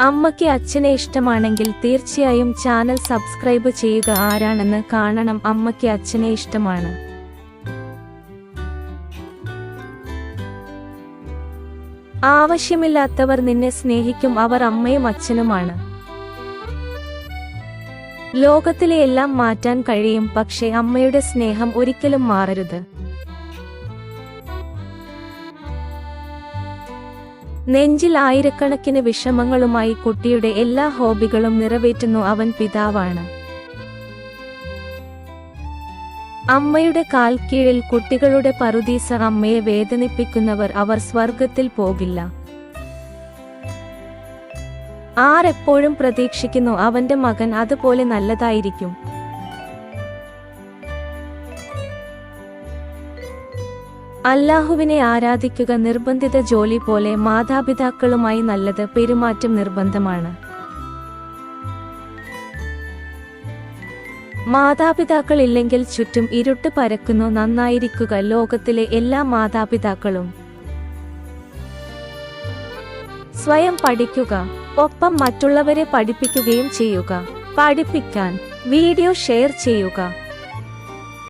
അമ്മയ്ക്ക് അച്ഛനെ ഇഷ്ടമാണെങ്കിൽ തീർച്ചയായും ചാനൽ സബ്സ്ക്രൈബ് ചെയ്യുക. ആരാണെന്ന് കാണണം. അമ്മയ്ക്ക് അച്ഛനെ ഇഷ്ടമാണ്. ആവശ്യമില്ലാത്തവർ നിന്നെ സ്നേഹിക്കും. അവർ അമ്മയും അച്ഛനുമാണ്. ലോകത്തിലെ എല്ലാം മാറ്റാൻ കഴിയും. പക്ഷേ അമ്മയുടെ സ്നേഹം ഒരിക്കലും മാറരുത്. നെഞ്ചിൽ ആയിരക്കണക്കിന് വിഷമങ്ങളുമായി കുട്ടിയുടെ എല്ലാ ഹോബികളും നിറവേറ്റുന്നു അവൻ പിതാവാണ്. അമ്മയുടെ കാൽ കീഴിൽ കുട്ടികളുടെ പറുദീസ അമ്മയെ വേദനിപ്പിക്കുന്നവർ അവർ സ്വർഗത്തിൽ പോകില്ല. ആരെപ്പോഴും പ്രതീക്ഷിക്കുന്നു അവന്റെ മകൻ അതുപോലെ നല്ലതായിരിക്കും. അല്ലാഹുവിനെ ആരാധിക്കുക നിർബന്ധിത ജോലി പോലെ മാതാപിതാക്കളുമായി നല്ലത് പെരുമാറ്റം നിർബന്ധമാണ്. മാതാപിതാക്കൾ ഇല്ലെങ്കിൽ ചുറ്റും ഇരുട്ട് പരക്കുന്നു നന്നായിരിക്കുക ലോകത്തിലെ എല്ലാ മാതാപിതാക്കളും. സ്വയം പഠിക്കുക ഒപ്പം മറ്റുള്ളവരെ പഠിപ്പിക്കുകയും ചെയ്യുക. പഠിപ്പിക്കാൻ വീഡിയോ ഷെയർ ചെയ്യുക.